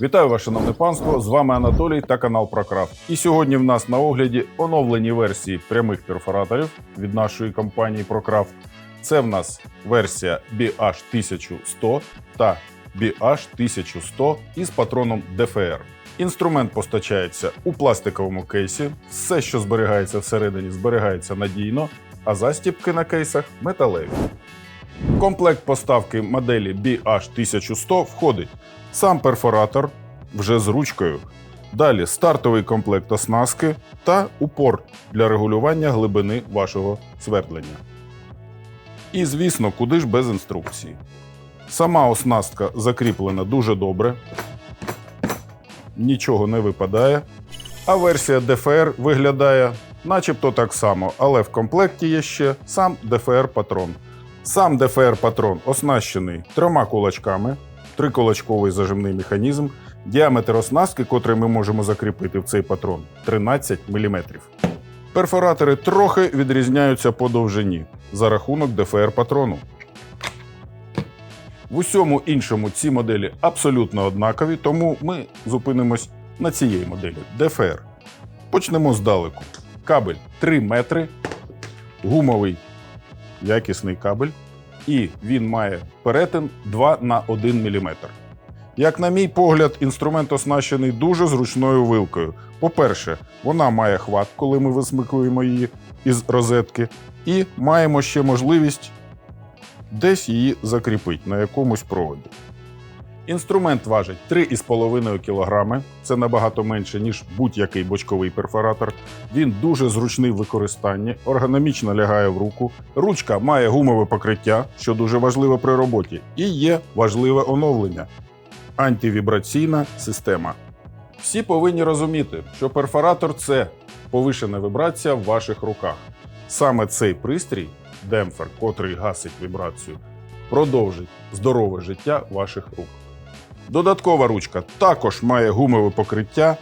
Вітаю вас, шановне панство! З вами Анатолій та канал Прокрафт. І сьогодні в нас на огляді оновлені версії прямих перфораторів від нашої компанії Прокрафт. Це в нас версія BH1100 та BH1100 із патроном DFR. Інструмент постачається у пластиковому кейсі. Все, що зберігається всередині, зберігається надійно, а застібки на кейсах металеві. В комплект поставки моделі BH1100 входить сам перфоратор вже з ручкою. Далі стартовий комплект оснастки та упор для регулювання глибини вашого свердлення. І, звісно, куди ж без інструкції. Сама оснастка закріплена дуже добре, нічого не випадає. А версія DFR виглядає начебто так само, але в комплекті є ще сам DFR-патрон. Сам DFR-патрон оснащений трьома кулачками, трикулачковий зажимний механізм, діаметр оснастки, котрий ми можемо закріпити в цей патрон 13 мм. Перфоратори трохи відрізняються по довжині за рахунок DFR-патрону. В усьому іншому ці моделі абсолютно однакові, тому ми зупинимось на цієї моделі DFR. Почнемо здалеку. Кабель 3 метри, гумовий якісний кабель, і він має перетин 2 на 1 мм. Як на мій погляд, інструмент оснащений дуже зручною вилкою. По-перше, вона має хват, коли ми висмикуємо її із розетки, і маємо ще можливість десь її закріпити на якомусь проводі. Інструмент важить 3,5 кг. Це набагато менше, ніж будь-який бочковий перфоратор. Він дуже зручний в використанні, ергономічно лягає в руку. Ручка має гумове покриття, що дуже важливо при роботі, і є важливе оновлення антивібраційна система. Всі повинні розуміти, що перфоратор це повишена вібрація в ваших руках. Саме цей пристрій, демпфер, котрий гасить вібрацію, продовжить здорове життя ваших рук. Додаткова ручка також має гумове покриття.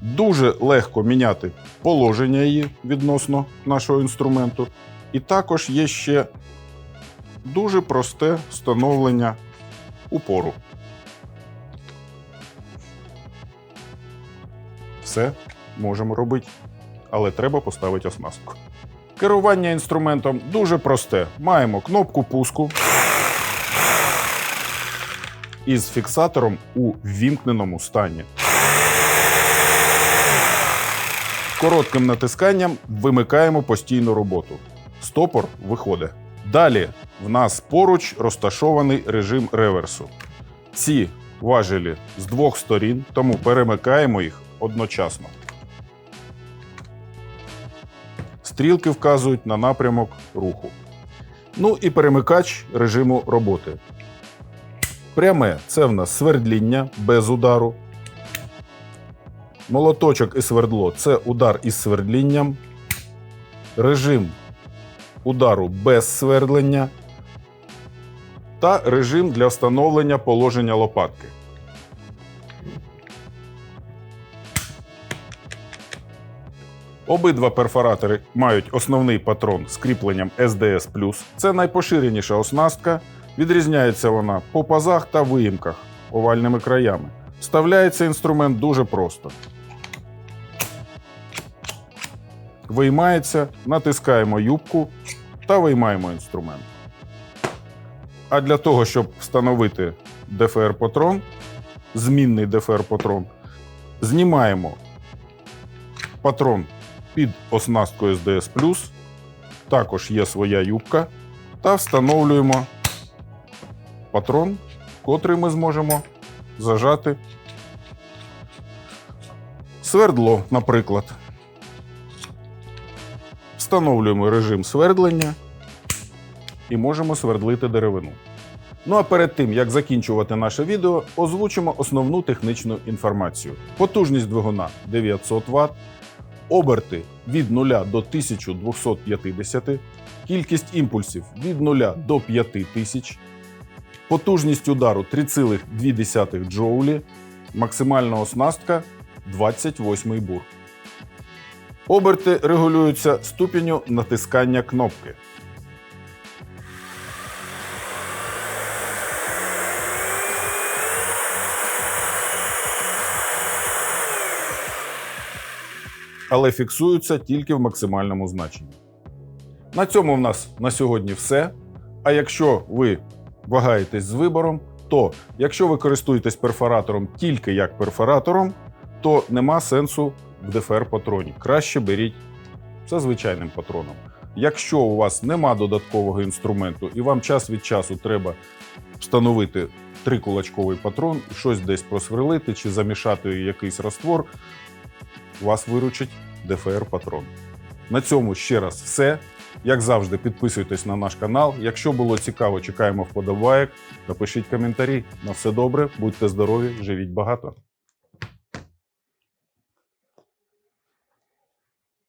Дуже легко міняти положення її відносно нашого інструменту. І також є ще дуже просте встановлення упору. Все можемо робити, але треба поставити оснастку. Керування інструментом дуже просте. Маємо кнопку пуску із фіксатором у ввімкненому стані. Коротким натисканням вимикаємо постійну роботу. Стопор виходить. Далі в нас поруч розташований режим реверсу. Ці важелі з двох сторін, тому перемикаємо їх одночасно. Стрілки вказують на напрямок руху. Ну і перемикач режиму роботи. Пряме це в нас свердління без удару. Молоточок і свердло це удар із свердлінням. Режим удару без свердлення. Та режим для встановлення положення лопатки. Обидва перфоратори мають основний патрон з кріпленням SDS+. Це найпоширеніша оснастка. Відрізняється вона по пазах та виїмках овальними краями. Вставляється інструмент дуже просто. Виймається, натискаємо юбку та виймаємо інструмент. А для того, щоб встановити ДФР-патрон, змінний ДФР-патрон, знімаємо патрон під оснасткою SDS+, також є своя юбка, та встановлюємо патрон, котрий ми зможемо зажати свердло, наприклад. Встановлюємо режим свердлення і можемо свердлити деревину. Ну а перед тим, як закінчувати наше відео, озвучимо основну технічну інформацію. Потужність двигуна 900 Вт, оберти від 0 до 1250, кількість імпульсів від 0 до 5000, Потужність удару 3,2 джоулі, максимальна оснастка 28 бур. Оберти регулюються ступінню натискання кнопки. Але фіксуються тільки в максимальному значенні. На цьому в нас на сьогодні все. А якщо ви вагаєтесь з вибором, то якщо ви користуєтесь перфоратором тільки як перфоратором, то нема сенсу в ДФР патроні. Краще беріть за звичайним патроном. Якщо у вас нема додаткового інструменту і вам час від часу треба встановити трикулачковий патрон, щось десь просверлити чи замішати якийсь раствор, вас виручить ДФР патрон. На цьому ще раз все. Як завжди, підписуйтесь на наш канал. Якщо було цікаво, чекаємо вподобайок. Напишіть коментарі. На все добре, будьте здорові, живіть багато.